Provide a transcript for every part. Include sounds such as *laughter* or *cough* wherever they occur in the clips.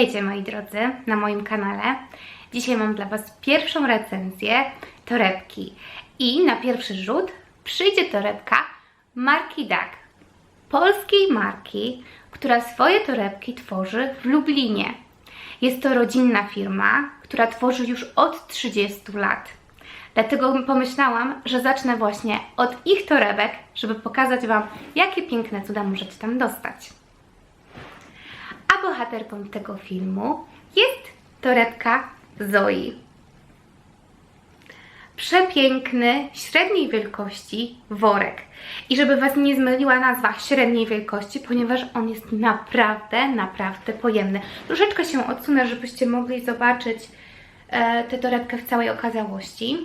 Witajcie moi drodzy na moim kanale. Dzisiaj mam dla Was pierwszą recenzję torebki i na pierwszy rzut przyjdzie torebka marki DAG. Polskiej marki, która swoje torebki tworzy w Lublinie. Jest to rodzinna firma, która tworzy już od 30 lat. Dlatego pomyślałam, że zacznę właśnie od ich torebek, żeby pokazać Wam, jakie piękne cuda możecie tam dostać. A bohaterką tego filmu jest torebka Zoi. Przepiękny, średniej wielkości worek. I żeby Was nie zmyliła nazwa średniej wielkości, ponieważ on jest naprawdę, naprawdę pojemny. Troszeczkę się odsunę, żebyście mogli zobaczyć e, tę torebkę w całej okazałości.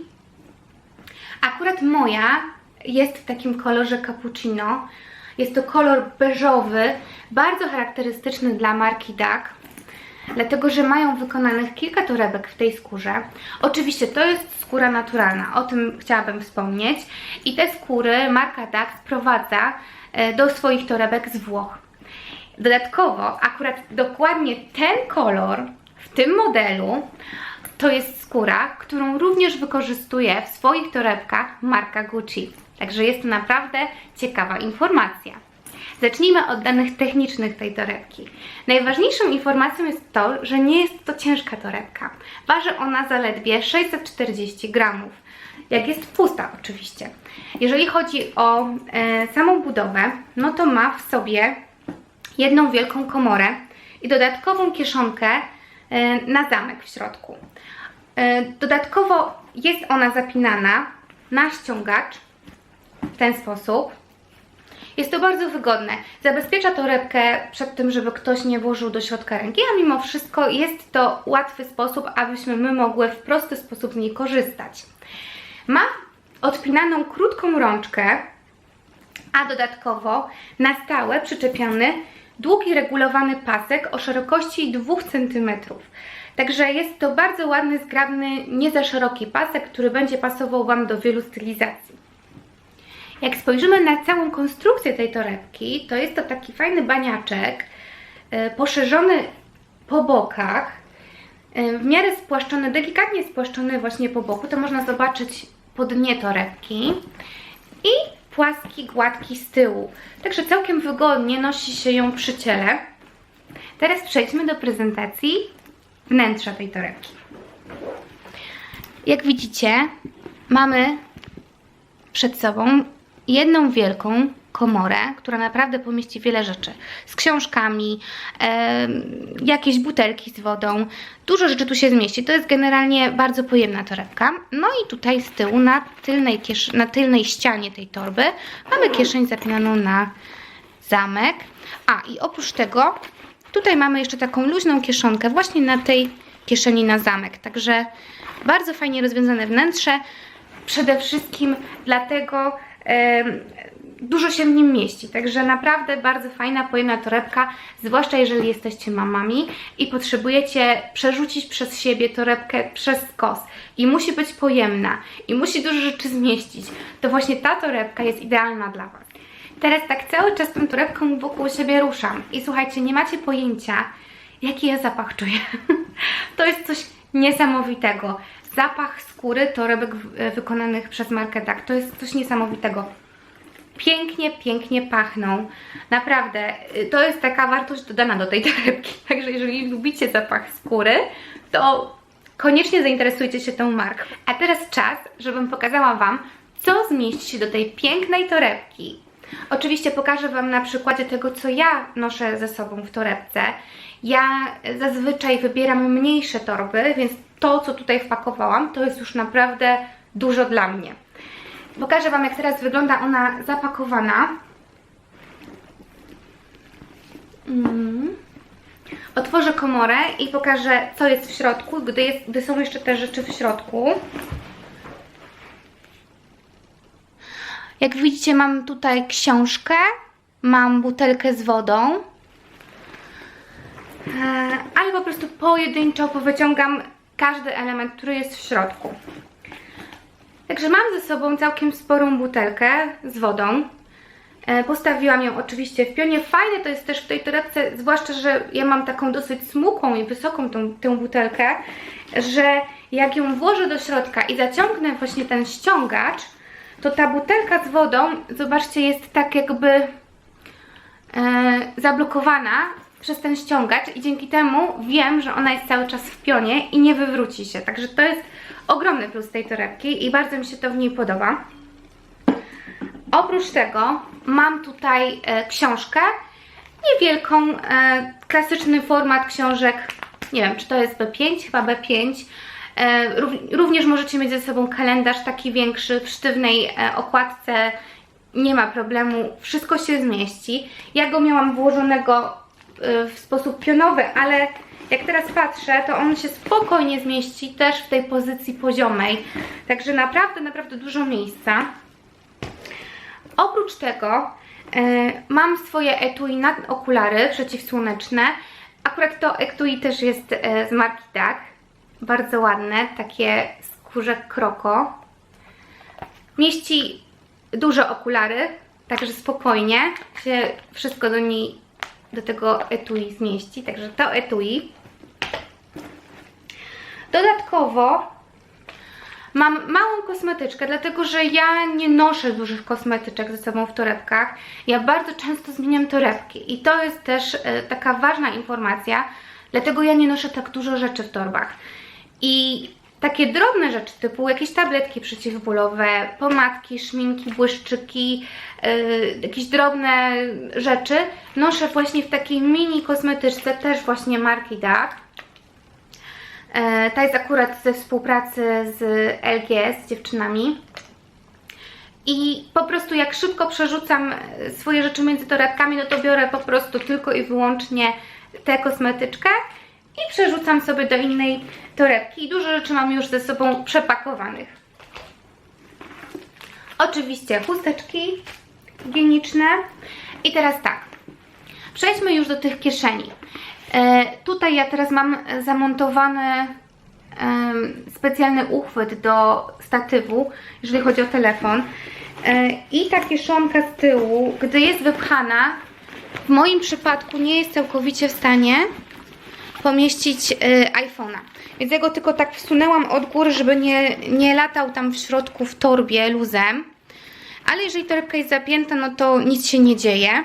Akurat moja jest w takim kolorze cappuccino. Jest to kolor beżowy, bardzo charakterystyczny dla marki DAG, dlatego że mają wykonanych kilka torebek w tej skórze. Oczywiście to jest skóra naturalna, o tym chciałabym wspomnieć. I te skóry marka DAG sprowadza e, do swoich torebek z Włoch. Dodatkowo, akurat dokładnie ten kolor w tym modelu to jest skóra, którą również wykorzystuje w swoich torebkach marka Gucci. Także jest to naprawdę ciekawa informacja. Zacznijmy od danych technicznych tej torebki. Najważniejszą informacją jest to, że nie jest to ciężka torebka. Waży ona zaledwie 640 gramów. Jak jest pusta oczywiście. Jeżeli chodzi o e, samą budowę, no to ma w sobie jedną wielką komorę i dodatkową kieszonkę e, na zamek w środku. E, Dodatkowo jest ona zapinana na ściągacz w ten sposób. Jest to bardzo wygodne. Zabezpiecza torebkę przed tym, żeby ktoś nie włożył do środka ręki, a mimo wszystko jest to łatwy sposób, abyśmy my mogły w prosty sposób z niej korzystać. Ma odpinaną krótką rączkę, a dodatkowo na stałe przyczepiony długi regulowany pasek o szerokości 2 cm. Także jest to bardzo ładny, zgrabny, nie za szeroki pasek, który będzie pasował Wam do wielu stylizacji. Jak spojrzymy na całą konstrukcję tej torebki, to jest to taki fajny baniaczek, e, poszerzony po bokach, e, w miarę spłaszczony, delikatnie spłaszczony właśnie po boku, to można zobaczyć po dnie torebki i płaski, gładki z tyłu. Także całkiem wygodnie nosi się ją przy ciele. Teraz przejdźmy do prezentacji wnętrza tej torebki. Jak widzicie, mamy przed sobą jedną wielką komorę, która naprawdę pomieści wiele rzeczy. Z książkami, em, jakieś butelki z wodą. Dużo rzeczy tu się zmieści. To jest generalnie bardzo pojemna torebka. No i tutaj z tyłu, na tylnej, na tylnej ścianie tej torby, mamy kieszeń zapinaną na zamek. A i oprócz tego, tutaj mamy jeszcze taką luźną kieszonkę właśnie na tej kieszeni na zamek. Także bardzo fajnie rozwiązane wnętrze. Przede wszystkim dlatego dużo się w nim mieści. Także naprawdę bardzo fajna, pojemna torebka, zwłaszcza jeżeli jesteście mamami i potrzebujecie przerzucić przez siebie torebkę przez skos i musi być pojemna i musi dużo rzeczy zmieścić, to właśnie ta torebka jest idealna dla Was. Teraz tak cały czas tą torebką wokół siebie ruszam i słuchajcie, nie macie pojęcia, jaki ja zapach czuję. *laughs* to jest coś niesamowitego. Zapach skóry torebek w- wykonanych przez markę DAG to jest coś niesamowitego. Pięknie, pięknie pachną. Naprawdę, y, to jest taka wartość dodana do tej *laughs* torebki. Także jeżeli lubicie zapach skóry, to koniecznie zainteresujcie się tą marką. A teraz czas, żebym pokazała Wam, co zmieści się do tej pięknej torebki. Oczywiście pokażę Wam na przykładzie tego, co ja noszę ze sobą w torebce. Ja zazwyczaj wybieram mniejsze torby, więc to, co tutaj wpakowałam, to jest już naprawdę dużo dla mnie. Pokażę Wam, jak teraz wygląda ona zapakowana. Mm. Otworzę komorę i pokażę, co jest w środku, gdy, jest, gdy są jeszcze te rzeczy w środku. Jak widzicie, mam tutaj książkę, mam butelkę z wodą, E, ale po prostu pojedynczo powyciągam każdy element, który jest w środku. Także mam ze sobą całkiem sporą butelkę z wodą. E, Postawiłam ją oczywiście w pionie. Fajne to jest też w tej torebce, zwłaszcza, że ja mam taką dosyć smukłą i wysoką tą, tę butelkę, że jak ją włożę do środka i zaciągnę właśnie ten ściągacz, to ta butelka z wodą, zobaczcie, jest tak jakby e, zablokowana przez ten ściągacz i dzięki temu wiem, że ona jest cały czas w pionie i nie wywróci się. Także to jest ogromny plus tej torebki i bardzo mi się to w niej podoba. Oprócz tego mam tutaj e, książkę, niewielką, e, klasyczny format książek, nie wiem czy to jest B5, chyba B5. E, rów, również możecie mieć ze sobą kalendarz taki większy, w sztywnej e, okładce, nie ma problemu, wszystko się zmieści. Ja go miałam włożonego e, w sposób pionowy, ale jak teraz patrzę, to on się spokojnie zmieści też w tej pozycji poziomej. Także naprawdę, naprawdę dużo miejsca. Oprócz tego mam swoje etui na okulary przeciwsłoneczne. Akurat to etui też jest z marki DAC. Bardzo ładne, takie skórze kroko. Mieści duże okulary, także spokojnie się wszystko do niej, do tego etui zmieści. Także to etui. Dodatkowo Mam małą kosmetyczkę, dlatego że ja nie noszę dużych kosmetyczek ze sobą w torebkach. Ja bardzo często zmieniam torebki i to jest też e, taka ważna informacja, dlatego ja nie noszę tak dużo rzeczy w torbach. I takie drobne rzeczy typu jakieś tabletki przeciwbólowe, pomadki, szminki, błyszczyki, e, jakieś drobne rzeczy noszę właśnie w takiej mini kosmetyczce, też właśnie marki DAC. E, Ta jest akurat ze współpracy z LGS, z dziewczynami. I po prostu jak szybko przerzucam swoje rzeczy między torebkami, no to biorę po prostu tylko i wyłącznie tę kosmetyczkę i przerzucam sobie do innej torebki. Dużo rzeczy mam już ze sobą przepakowanych. Oczywiście chusteczki higieniczne. I teraz tak, przejdźmy już do tych kieszeni. E, tutaj ja teraz mam zamontowany specjalny uchwyt do statywu, jeżeli chodzi o telefon. E, I ta kieszonka z tyłu, gdy jest wypchana, w moim przypadku nie jest całkowicie w stanie pomieścić e, iPhone'a. Więc ja go tylko tak wsunęłam od góry, żeby nie, nie latał tam w środku w torbie luzem. Ale jeżeli torebka jest zapięta, no to nic się nie dzieje.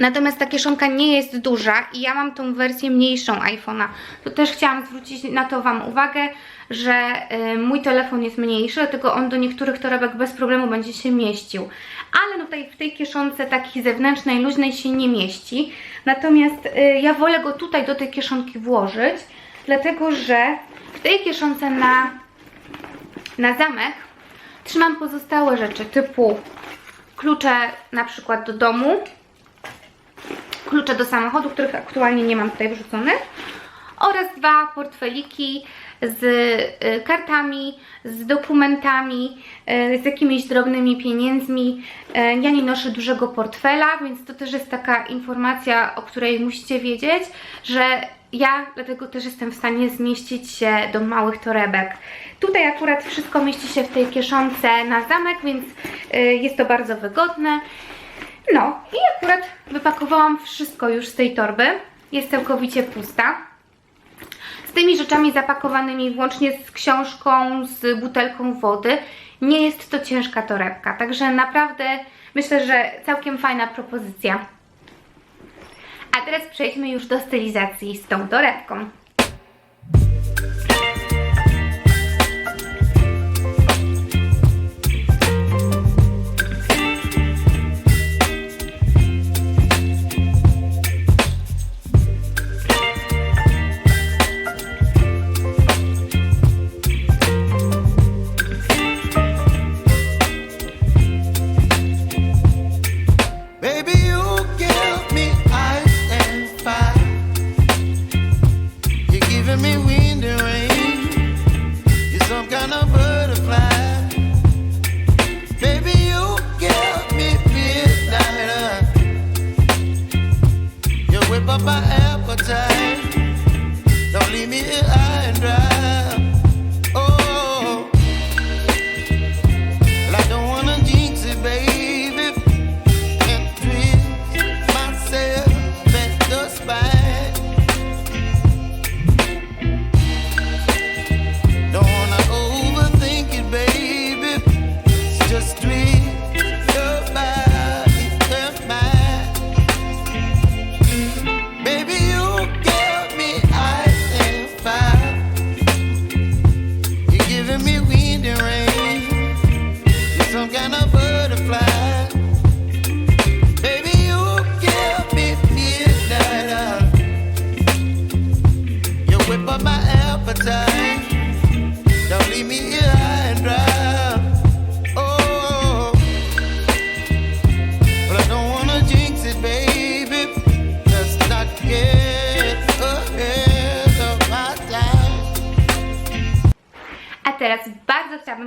Natomiast ta kieszonka nie jest duża i ja mam tą wersję mniejszą iPhone'a. To też chciałam zwrócić na to Wam uwagę, że y, mój telefon jest mniejszy, dlatego on do niektórych torebek bez problemu będzie się mieścił. Ale no tutaj w tej kieszonce takiej zewnętrznej, luźnej się nie mieści. Natomiast y, ja wolę go tutaj do tej kieszonki włożyć, dlatego że w tej kieszonce na, na zamek trzymam pozostałe rzeczy typu klucze na przykład do domu, klucze do samochodu, których aktualnie nie mam tutaj wrzuconych oraz dwa portfeliki z y, kartami, z dokumentami, y, z jakimiś drobnymi pieniędzmi. Y, Ja nie noszę dużego portfela, więc to też jest taka informacja, o której musicie wiedzieć, że ja dlatego też jestem w stanie zmieścić się do małych torebek. Tutaj akurat wszystko mieści się w tej kieszonce na zamek, więc jest to bardzo wygodne. No i akurat wypakowałam wszystko już z tej torby. Jest całkowicie pusta. Tymi rzeczami zapakowanymi włącznie z książką, z butelką wody. Nie jest to ciężka torebka, także naprawdę myślę, że całkiem fajna propozycja. A teraz przejdźmy już do stylizacji z tą torebką.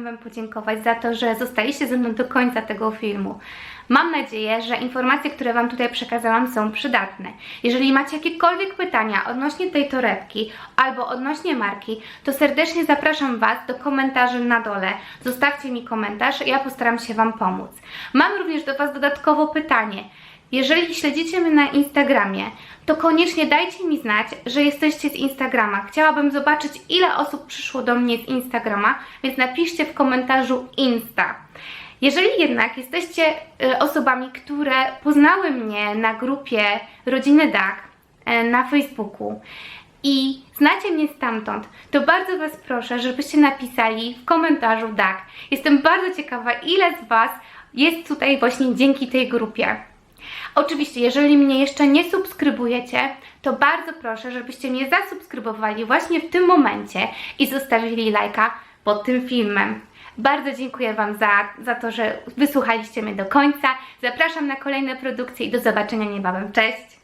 Wam podziękować za to, że zostaliście ze mną do końca tego filmu. Mam nadzieję, że informacje, które Wam tutaj przekazałam są przydatne. Jeżeli macie jakiekolwiek pytania odnośnie tej torebki albo odnośnie marki, to serdecznie zapraszam Was do komentarzy na dole. Zostawcie mi komentarz, ja postaram się Wam pomóc. Mam również do Was dodatkowo pytanie. Jeżeli śledzicie mnie na Instagramie, to koniecznie dajcie mi znać, że jesteście z Instagrama. Chciałabym zobaczyć, ile osób przyszło do mnie z Instagrama, więc napiszcie w komentarzu Insta. Jeżeli jednak jesteście y, osobami, które poznały mnie na grupie Rodziny Dach y, na Facebooku i znacie mnie stamtąd, to bardzo Was proszę, żebyście napisali w komentarzu Dach. Jestem bardzo ciekawa, ile z Was jest tutaj właśnie dzięki tej grupie. Oczywiście, jeżeli mnie jeszcze nie subskrybujecie, to bardzo proszę, żebyście mnie zasubskrybowali właśnie w tym momencie i zostawili lajka pod tym filmem. Bardzo dziękuję Wam za, za to, że wysłuchaliście mnie do końca. Zapraszam na kolejne produkcje i do zobaczenia niebawem. Cześć!